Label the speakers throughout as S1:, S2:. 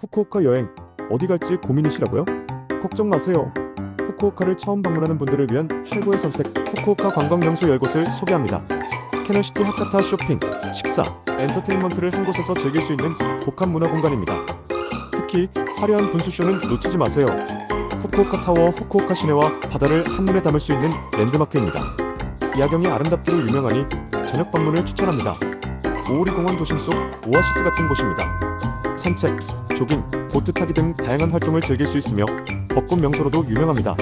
S1: 후쿠오카 여행 어디 갈지 고민이시라고요? 걱정 마세요. 후쿠오카를 처음 방문하는 분들을 위한 최고의 선택 후쿠오카 관광 명소 10곳을 소개합니다. 캐너시티 하카타 쇼핑, 식사, 엔터테인먼트를 한 곳에서 즐길 수 있는 복합 문화 공간입니다. 특히 화려한 분수쇼는 놓치지 마세요. 후쿠오카 타워 후쿠오카 시내와 바다를 한눈에 담을 수 있는 랜드마크입니다. 야경이 아름답기로 유명하니 저녁 방문을 추천합니다. 오오리 공원 도심 속 오아시스 같은 곳입니다. 산책, 조깅, 보트 타기 등 다양한 활동을 즐길 수 있으며 벚꽃 명소로도 유명합니다.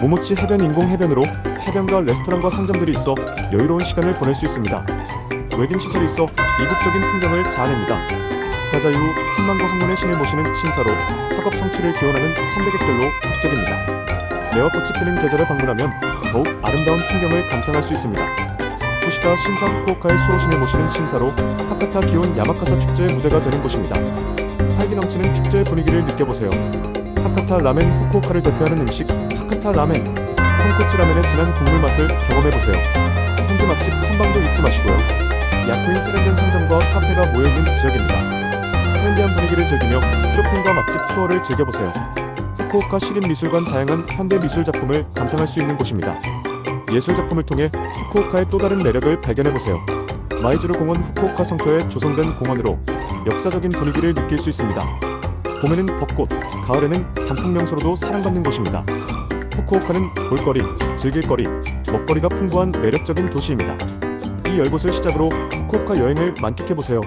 S1: 모모치 해변 인공 해변으로 해변과 레스토랑과 상점들이 있어 여유로운 시간을 보낼 수 있습니다. 웨딩 시설이 있어 이국적인 풍경을 자아냅니다. 가자 이후 한만고 항문의 신을 모시는 신사로 학업 성취를 기원하는 참배객들로 북적입니다. 매화꽃이 피는 계절에 방문하면 더욱 아름다운 풍경을 감상할 수 있습니다. 후시다 신사 후쿠오카의 수호신을 모시는 신사로 하카타 기온 야마카사 축제의 무대가 되는 곳입니다. 활기 넘치는 축제의 분위기를 느껴보세요. 하카타 라멘 후쿠오카를 대표하는 음식 하카타 라멘 톤코츠 라멘의 진한 국물 맛을 경험해보세요. 현지 맛집 탐방도 잊지 마시고요. 야쿠인 세련된 상점과 카페가 모여있는 지역입니다. 트렌디한 분위기를 즐기며 쇼핑과 맛집 투어를 즐겨보세요. 후쿠오카 시립미술관 다양한 현대 미술 작품을 감상할 수 있는 곳입니다. 예술 작품을 통해 후쿠오카의 또 다른 매력을 발견해보세요. 마이즈루 공원 후쿠오카 성터에 조성된 공원으로 역사적인 분위기를 느낄 수 있습니다. 봄에는 벚꽃, 가을에는 단풍 명소로도 사랑받는 곳입니다. 후쿠오카는 볼거리, 즐길거리, 먹거리가 풍부한 매력적인 도시입니다. 이 10곳을 시작으로 후쿠오카 여행을 만끽해보세요.